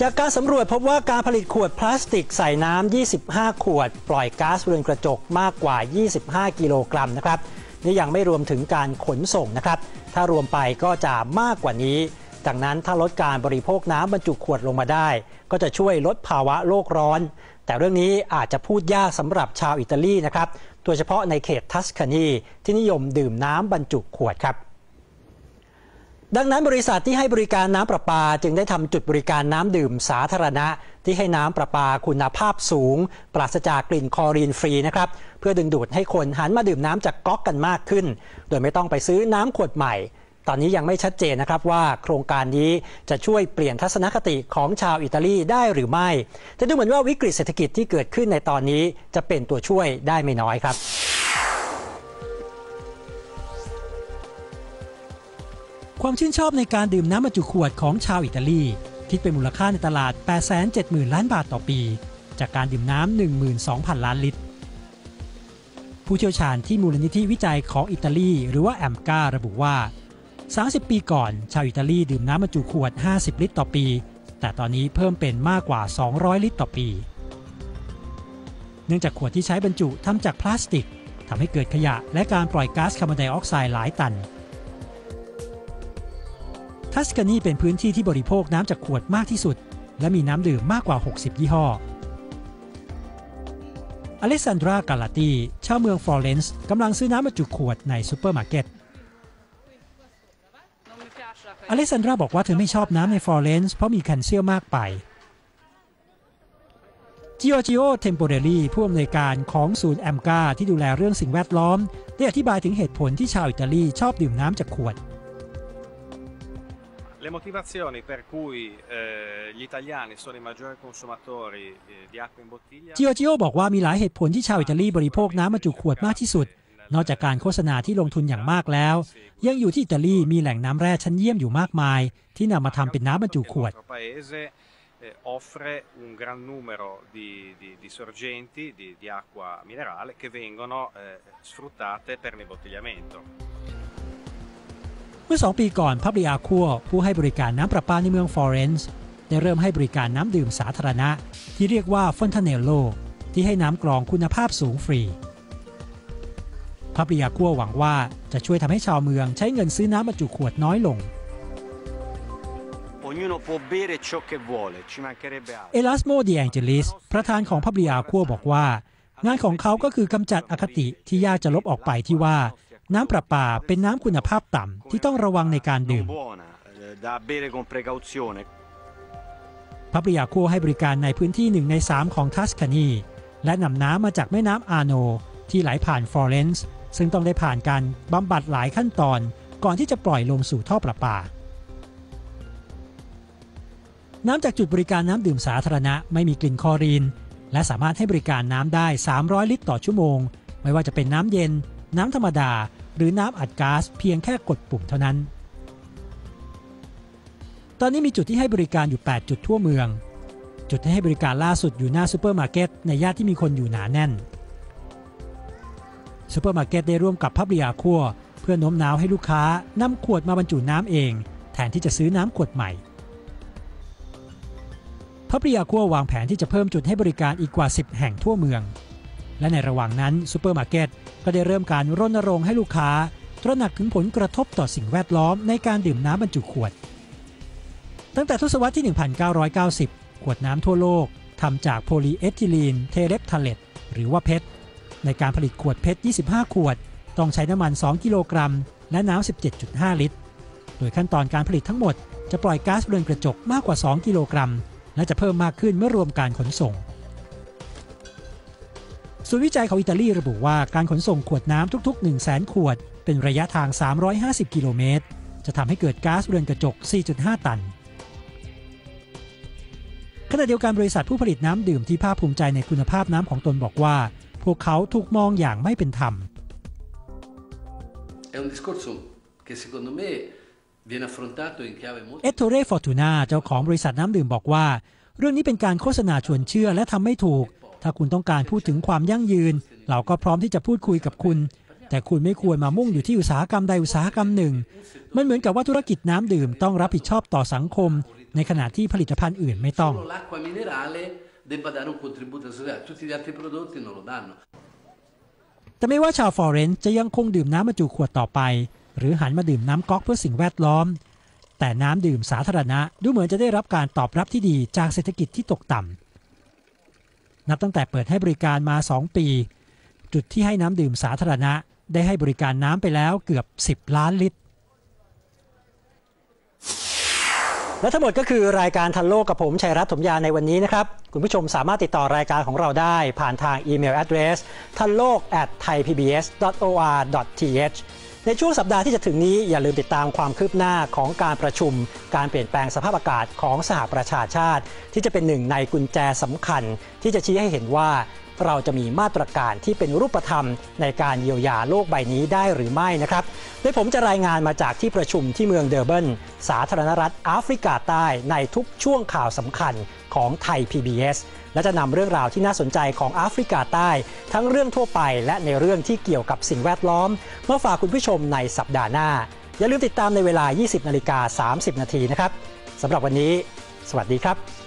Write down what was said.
จากการสำรวจพบว่าการผลิตขวดพลาสติกใส่น้ำ 25 ขวด ปล่อยก๊าซเรือนกระจกมากกว่า 25 กิโลกรัมนะครับ นี่ยังไม่รวมถึงการขนส่งนะครับ ถ้ารวมไปก็จะมากกว่านี้ ดังนั้นถ้าลดการบริโภคน้ำบรรจุขวดลงมาได้ ก็จะช่วยลดภาวะโลกร้อน แต่เรื่องนี้อาจจะพูดยากสำหรับชาวอิตาลีนะครับ โดยเฉพาะในเขตทัสคานีที่นิยมดื่มน้ำบรรจุขวดครับ ดังนั้นบริษัทที่ให้บริการน้ำประปาจึงได้ทำจุดบริการน้ำดื่มสาธารณะ ที่ให้น้ำประปาคุณภาพสูง ปราศจากกลิ่นคลอรีนฟรีนะครับเพื่อดึงดูดให้คนหันมาดื่มน้ำจากก๊อกกันมากขึ้น โดยไม่ต้องไปซื้อน้ำขวดใหม่ ตอนนี้ยังไม่ชัดเจนนะครับว่าโครงการนี้จะช่วยเปลี่ยนทัศนคติของชาวอิตาลีได้หรือไม่ แต่ดูเหมือนว่าวิกฤตเศรษฐกิจที่เกิดขึ้นในตอนนี้จะเป็นตัวช่วยได้ไม่น้อยครับ ความชื่นชอบในการดื่มน้ำบรรจุขวดของชาวอิตาลี คิดเป็นมูลค่าในตลาด 870,000 ล้านบาทต่อปี จากการดื่มน้ำ12,000 ล้านลิตร ผู้เชี่ยวชาญที่มูลนิธิวิจัยของอิตาลี หรือว่าแอมการะบุว่า 30 ปีก่อน ชาวอิตาลีดื่มน้ำบรรจุขวด 50 ลิตรต่อปี แต่ตอนนี้เพิ่มเป็นมากกว่า 200 ลิตรต่อปี เนื่องจากขวดที่ใช้บรรจุทำจากพลาสติกทำให้เกิดขยะและการปล่อยก๊าซคาร์บอนไดออกไซด์หลายตัน ทัสกานีเป็นพื้นที่ที่บริโภคน้ำจากขวดมากที่สุด และมีน้ำดื่มมากกว่า 60 ยี่ห้อ อเลสซานดรากาลาตีชาวเมืองฟลอเรนซ์กำลังซื้อน้ำบรรจุขวดในซูเปอร์มาร์เก็ตอเลสซานดราบอกว่าเธอไม่ชอบน้ำในฟลอเรนซ์เพราะมีแคลเซียมมากไปจิโอจิโอเทมโปเรลีผู้อำนวยการของศูนย์แอมกาที่ดูแลเรื่องสิ่งแวดล้อม ได้อธิบายถึงเหตุผลที่ชาวอิตาลีชอบดื่มน้ำจากขวด Le motivazioni per cui eh, gli italiani sono i maggiori consumatori eh, di acqua in bottiglia จิโอจิโอบอกว่ามีหลายเหตุผลที่ชาวอิตาลีบริโภคน้ำบรรจุขวดมากที่สุด นอกจากการโฆษณาที่ลงทุนอย่างมากแล้ว ยังอยู่ที่อิตาลีมีแหล่งน้ำแร่ชั้นเยี่ยมอยู่มากมาย ที่นำมาทำเป็นน้ำบรรจุขวด Il nostro paese eh, offre un gran numero di, di, di sorgenti di, di acqua minerale che vengono eh, sfruttate per l'imbottigliamento. เมื่อสองปีก่อนพับริอาคัวผู้ให้บริการน้ำประปาในเมืองฟลอเรนซ์ได้เริ่มให้บริการน้ำดื่มสาธารณะ ที่เรียกว่าฟอนทาเนลโลที่ให้น้ำกรองคุณภาพสูงฟรีพับริอาคัวหวังว่าจะช่วยทำให้ชาวเมืองใช้เงินซื้อน้ำบรรจุขวดน้อยลง Ognuno può bere ciò che vuole, ci mancherebbe altro. เอลัสโมดีแองเจลิสประธานของพับริอาคัวบอกว่า งานของเขาก็คือกำจัดอคติที่ยากจะลบออกไปที่ว่า น้ำประปาเป็นน้ำคุณภาพต่ำที่ต้องระวังในการดื่มพับริยาคัวให้บริการในพื้นที่หนึ่งใน 3 ของทัสคานี และนำน้ำมาจากแม่น้ำอาโน ที่ไหลผ่านฟลอเรนซ์ซึ่งต้องได้ผ่านการบำบัดหลายขั้นตอน ก่อนที่จะปล่อยลงสู่ท่อประปา น้ำจากจุดบริการน้ำดื่มสาธารณะไม่มีกลิ่นคอรีน และสามารถให้บริการน้ำได้ 300 ลิตรต่อชั่วโมง ไม่ว่าจะเป็นน้ำเย็น น้ำธรรมดา หรือน้ำอัดก๊าซเพียงแค่กดปุ่มเท่านั้น ตอนนี้มีจุดที่ให้บริการอยู่ 8 จุดทั่วเมือง จุดที่ให้บริการล่าสุดอยู่หน้าซูเปอร์มาร์เก็ตในย่านที่มีคนอยู่หนาแน่นซูเปอร์มาร์เก็ตได้ร่วมกับพับริยาคัวเพื่อโน้มน้าวให้ลูกค้านำขวดมาบรรจุน้ำเอง แทนที่จะซื้อน้ำขวดใหม่พับริยาคัววางแผนที่จะเพิ่มจุดให้บริการอีกกว่า 10 แห่งทั่วเมือง และในระหว่างนั้นซูเปอร์มาร์เก็ตก็ได้เริ่มการรณรงค์ให้ลูกค้า ตระหนักถึงผลกระทบต่อสิ่งแวดล้อมในการดื่มน้ำบรรจุขวด ตั้งแต่ทศวรรษที่ 1990 ขวดน้ำทั่วโลกทำจากโพลีเอทิลีนเทเรปทาเลตหรือว่าเพชรในการผลิตขวดเพชร 25 ขวด ต้องใช้น้ำมัน 2 กิโลกรัม และน้ำ 17.5 ลิตร โดยขั้นตอนการผลิตทั้งหมดจะปล่อยก๊าซเรือนกระจกมากกว่า 2 กิโลกรัม และจะเพิ่มมากขึ้นเมื่อรวมการขนส่ง ศูนย์วิจัยของอิตาลีระบุว่าการขนส่งขวดน้ำทุก ๆ 1 0 0 0 0แสนขวด เป็นระยะทาง 350 กิโลเมตร จะทำให้เกิดก๊าซเรือนกระจก 4.5 ตัน ขณะเดียวกันบริษัทผู้ผลิตน้ำดื่มที่ภาคภูมิใจในคุณภาพน้ำของตนบอกว่า พวกเขาถูกมองอย่างไม่เป็นธรรม È un discorso che secondo me viene affrontato in chiave molto เอตโทเรฟอร์ตูนาเจ้าของบริษัทน้ำดื่มบอกว่า เรื่องนี้เป็นการโฆษณาชวนเชื่อและทำไม่ถูก ถ้าคุณต้องการพูดถึงความยั่งยืน เราก็พร้อมที่จะพูดคุยกับคุณ แต่คุณไม่ควรมามุ่งอยู่ที่อุตสาหกรรมใดอุตสาหกรรมหนึ่ง มันเหมือนกับว่าธุรกิจน้ำดื่มต้องรับผิดชอบต่อสังคม ในขณะที่ผลิตภัณฑ์อื่นไม่ต้อง แต่ไม่ว่าชาวฟอเรนซ์จะยังคงดื่มน้ำบรรจุขวดต่อไป หรือหันมาดื่มน้ำก๊อกเพื่อสิ่งแวดล้อม แต่น้ำดื่มสาธารณะดูเหมือนจะได้รับการตอบรับที่ดีจากเศรษฐกิจที่ตกต่ำ นับตั้งแต่เปิดให้บริการมา 2 ปี จุดที่ให้น้ำดื่มสาธารณะ ได้ให้บริการน้ำไปแล้วเกือบ 10 ล้านลิตร และทั้งหมดก็คือรายการทันโลกกับผมชัยรัตน์ถมยาในวันนี้นะครับ คุณผู้ชมสามารถติดต่อรายการของเราได้ผ่านทางอีเมล address ทันโลก at thaipbs.or.th ในช่วงสัปดาห์ที่จะถึงนี้อย่าลืมติดตามความคืบหน้าของการประชุม การเปลี่ยนแปลงสภาพอากาศของสหประชาชาติ ที่จะเป็นหนึ่งในกุญแจสำคัญ ที่จะชี้ให้เห็นว่า เราจะมีมาตรการที่เป็นรูปธรรมในการเยียวยาโลกใบนี้ได้หรือไม่นะครับโดยผมจะรายงานมาจากที่ประชุมที่เมืองเดอร์เบิลสาธารณรัฐแอฟริกาใต้ในทุกช่วงข่าวสำคัญของไทย PBS และจะนำเรื่องราวที่น่าสนใจของแอฟริกาใต้ ทั้งเรื่องทั่วไปและในเรื่องที่เกี่ยวกับสิ่งแวดล้อมมาฝากคุณผู้ชมในสัปดาห์หน้า อย่าลืมติดตามในเวลา 20 นาฬิกา 30 นาทีนะครับสำหรับวันนี้ สวัสดีครับ